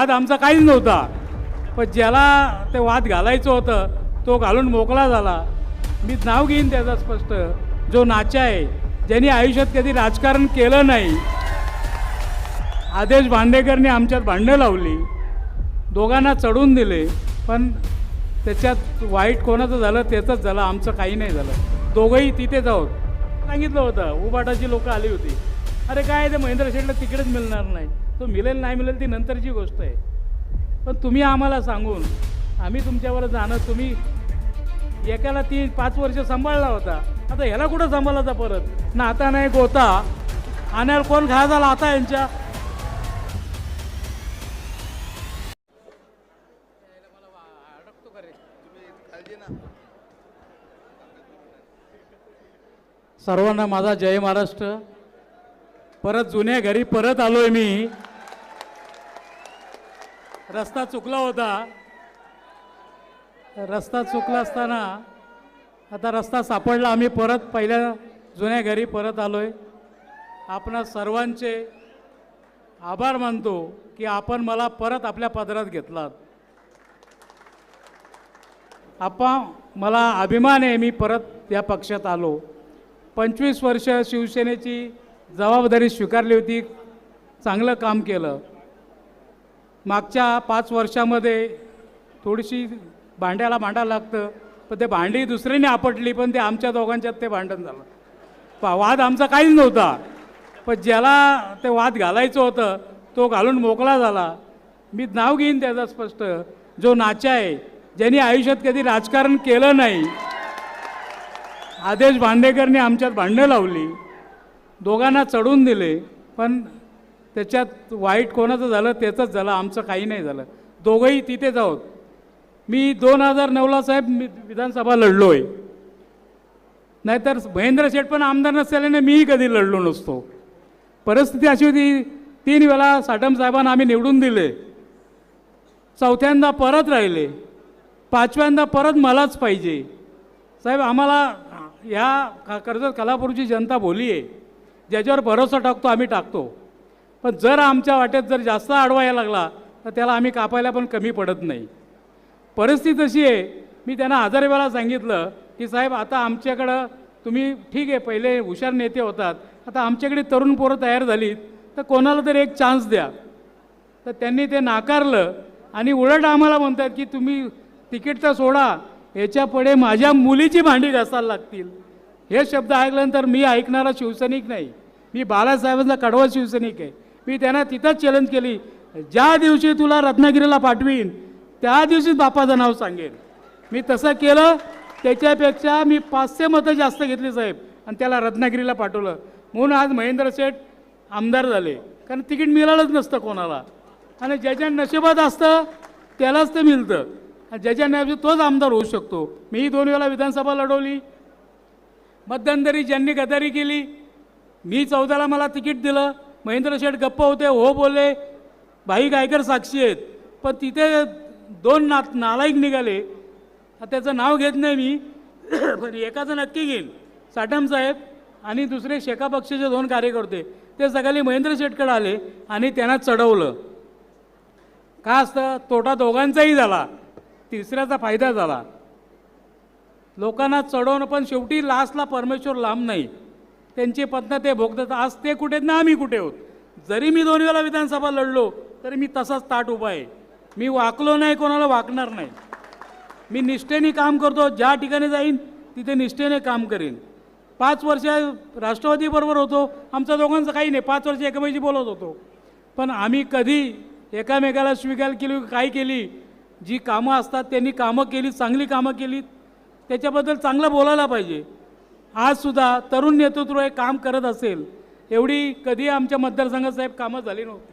आज आमचा काहीच नव्हता. पण ज्याला ते वाद घालायचं होतं तो घालून मोकळा झाला. मी नाव घेईन त्याचा स्पष्ट. जो नाचा आहे ज्यांनी आयुष्यात कधी राजकारण केलं नाही आदेश भांडेकरने आमच्यात भांडणं लावली. दोघांना चढून दिले पण त्याच्यात वाईट कोणाचं झालं त्याचंच झालं आमचं काही नाही झालं. दोघंही तिथेच आहोत सांगितलं होतं उबाटाची लोकं आली होती. अरे काय ते महेंद्र शेटला तिकडेच मिळणार नाही. तो मिळेल नाही मिळेल ती नंतरची गोष्ट आहे. पण तुम्ही आम्हाला सांगून आम्ही तुमच्यावर जाणं तुम्ही एकाला ती पाच वर्ष सांभाळला होता. आता ह्याला कुठं सांभाळायचा परत? ना आता नाही गोता. आणायला कोण घा झाला आता यांच्या? सर्वांना माझा जय महाराष्ट्र. परत जुन्या घरी परत आलोय मी. रस्ता चुकला होता. रस्ता चुकला असताना आता रस्ता सापडला. आम्ही परत पहिल्या जुन्या घरी परत आलोय. आपणा सर्वांचे आभार मानतो की आपण मला परत आपल्या पदरात घेतलात. आपा मला अभिमान आहे मी परत या पक्षात आलो. पंचवीस वर्ष शिवसेनेची जबाबदारी स्वीकारली होती. चांगलं काम केलं. मागच्या पाच वर्षामध्ये थोडीशी भांड्याला भांडा लागतं पण ते भांडी दुसऱ्याने आपटली पण ते आमच्या दोघांच्यात ते भांडण झालं. पा वाद आमचा काहीच नव्हता. पण ज्याला ते वाद घालायचं होतं तो घालून मोकळा झाला. मी नाव घेईन त्याचा स्पष्ट. जो नाचा आहे ज्यांनी आयुष्यात कधी राजकारण केलं नाही आदेश भांडेकरने आमच्यात भांडणं लावली. दोघांना चढून दिले पण त्याच्यात वाईट कोणाचं झालं त्याचंच झालं आमचं काही नाही झालं. दोघंही तिथेच आहोत मी दोन हजार नऊला साहेब मी विधानसभा लढलो आहे नाहीतर महेंद्र शेठ पण आमदार नसल्याने मीही कधी लढलो नसतो. परिस्थिती अशी होती तीन वेळा साटम साहेबांना आम्ही निवडून दिले. चौथ्यांदा परत राहिले. पाचव्यांदा परत मलाच पाहिजे. साहेब आम्हाला ह्या कर्जत कलापूरची जनता बोली आहे ज्याच्यावर भरोसा टाकतो आम्ही टाकतो. पण जर आमच्या वाटेत जर जास्त आडवा यायला लागला तर त्याला आम्ही कापायला पण कमी पडत नाही. परिस्थिती अशी आहे. मी त्यांना हजारे वेळा सांगितलं की साहेब आता आमच्याकडं तुम्ही ठीक आहे पहिले हुशार नेते होतात. आता आमच्याकडे तरुण पोरं तयार झालीत तर कोणाला तरी एक चान्स द्या. तर त्यांनी ते नाकारलं आणि उलट आम्हाला म्हणतात की तुम्ही तिकीटचा सोडा. याच्यापुढे माझ्या मुलीची भांडी घासायला लागतील. हे शब्द ऐकल्यानंतर मी ऐकणारा शिवसैनिक नाही. मी बाळासाहेबांचा कडवा शिवसैनिक आहे. मी त्यांना तिथंच चॅलेंज केली. ज्या दिवशी तुला रत्नागिरीला पाठवीन त्या दिवशीच बापाचं नाव सांगेन. मी तसं केलं. त्याच्यापेक्षा मी पाचशे मतं जास्त घेतली साहेब. आणि त्याला रत्नागिरीला पाठवलं. म्हणून आज महेंद्र शेठ आमदार झाले. कारण तिकीट मिळालंच नसतं कोणाला. आणि ज्याच्या नशिबात असतं त्यालाच ते मिळतं. आणि ज्याच्या नशिबात तोच आमदार होऊ शकतो. मीही दोन वेळा विधानसभा लढवली. मध्यंतरी ज्यांनी गदारी केली मी चौदाला मला तिकीट दिलं. महेंद्र शेठ गप्प होते हो बोलले भाई गायकर साक्षी आहेत. पण तिथे दोन ना नालायक निघाले. त्याचं नाव घेत नाही मी पण एकाचं नक्की घेईन साटम साहेब आणि दुसरे शेका पक्षाचे दोन कार्यकर्ते. ते सगळे महेंद्र शेटकडे आले आणि त्यांना चढवलं. का असतं तोटा दोघांचाही झाला. तिसऱ्याचा फायदा झाला. लोकांना चढवणं पण शेवटी लास्टला परमेश्वर लांब नाही. त्यांची पत्न ते भोगतात. आज ते कुठे आहेत ना आम्ही कुठे आहोत? जरी मी दोन वेळा विधानसभा लढलो तरी मी तसाच ताट उभा आहे. मी वाकलो नाही कोणाला वाकणार नाही. मी निष्ठेने काम करतो ज्या ठिकाणी जाईन तिथे निष्ठेने काम करेन. पाच वर्ष राष्ट्रवादीबरोबर होतो. आमचा दोघांचं काही नाही. पाच वर्ष एकमेकांशी बोलत होतो. पण आम्ही कधी एकामेकाला स्वीकार केली काय केली? जी कामं असतात त्यांनी कामं केली चांगली कामं केली त्याच्याबद्दल चांगलं बोलायला पाहिजे. आजसुद्धा तरुण नेतृत्व हे काम करत असेल एवढी कधी आमच्या मतदारसंघात साहेब कामं झाली नव्हती.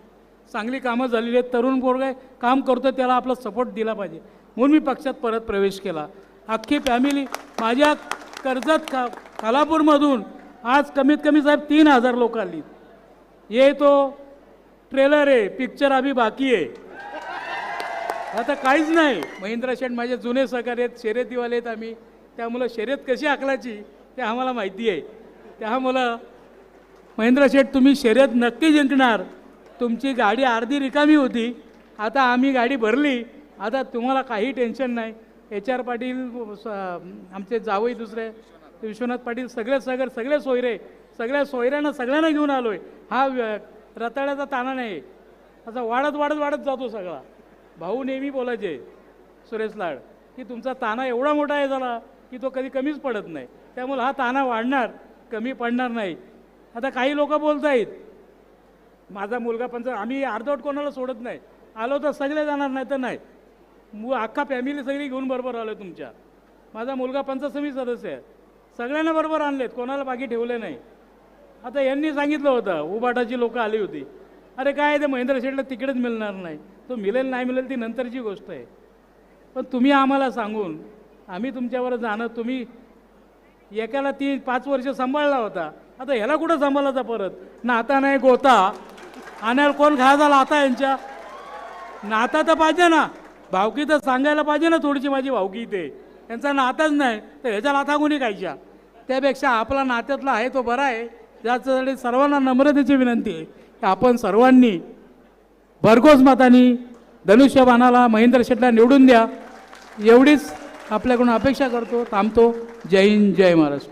चांगली कामं झालेली आहेत. तरुण पोरग काम करतो त्याला आपला सपोर्ट दिला पाहिजे. म्हणून मी पक्षात परत प्रवेश केला. अख्खी फॅमिली माझ्या कर्जत का खालापूरमधून आज कमीत कमी साहेब तीन हजार लोक आली. ये तो ट्रेलर आहे पिक्चर अभी बाकी आहे. आता काहीच नाही. महिंद्रा शेठ माझे जुने सहकारी आहेत. शर्यतीवाले आहेत आम्ही. त्यामुळं शर्यत कशी आखलाची? ते आम्हाला माहिती आहे. त्यामुळं महेंद्र शेठ तुम्ही शर्यत नक्की जिंकणार. तुमची गाडी अर्धी रिकामी होती. आता आम्ही गाडी भरली. आता तुम्हाला काही टेन्शन नाही. एच आर पाटील आमचे जावई दुसरे विश्वनाथ पाटील सगळे सगळे सगळे सोयरे सगळ्या सोयऱ्यांना सगळ्यांना घेऊन आलो आहे हा व्य- रताळ्याचा ताणा नाही. असा वाढत वाढत वाढत जातो सगळा. भाऊ नेहमी बोलायचे सुरेश लाड की तुमचा ताणा एवढा मोठा आहे झाला की तो कधी कमीच पडत नाही. त्यामुळे हा ताणा वाढणार कमी पडणार नाही. आता काही लोक बोलत आहेत माझा मुलगा पण आम्ही अर्धवट कोणाला सोडत नाही. आलो तर सगळे जाणार नाही तर नाही. मु अख्खा फॅमिली सगळी घेऊन बरोबर आलो तुमच्या. माझा मुलगा पंचसमी सदस्य आहे. सगळ्यांना बरोबर आणलेत कोणाला बाकी ठेवले नाही. आता यांनी सांगितलं होतं उबाटाची लोकं आली होती. अरे काय ते महेंद्र शेठला तिकडेच मिळणार नाही. तो मिळेल नाही मिळेल ती नंतरची गोष्ट आहे. पण तुम्ही आम्हाला सांगून आम्ही तुमच्यावर जाणं तुम्ही एकाला ती पाच वर्ष सांभाळला होता. आता ह्याला कुठं सांभाळायचा परत? नाता नाही गोता. आणायला कोण घा झाला आता यांच्या? नाता तर पाहिजे ना. भावकी तर सांगायला पाहिजे ना थोडीशी माझी भावकी इथे. यांचा नाताच नाही तर ह्याच्या लाथा कोणी खायच्या? त्यापेक्षा आपला नात्यातला आहे तो बरा आहे. ज्याच्यासाठी सर्वांना नम्रतेची विनंती आहे की आपण सर्वांनी भरघोस मतानी धनुष्यबाणाला महेंद्र शेटला निवडून द्या. एवढीच आपल्याकडून अपेक्षा करतो थांबतो. जय हिंद जय महाराष्ट्र.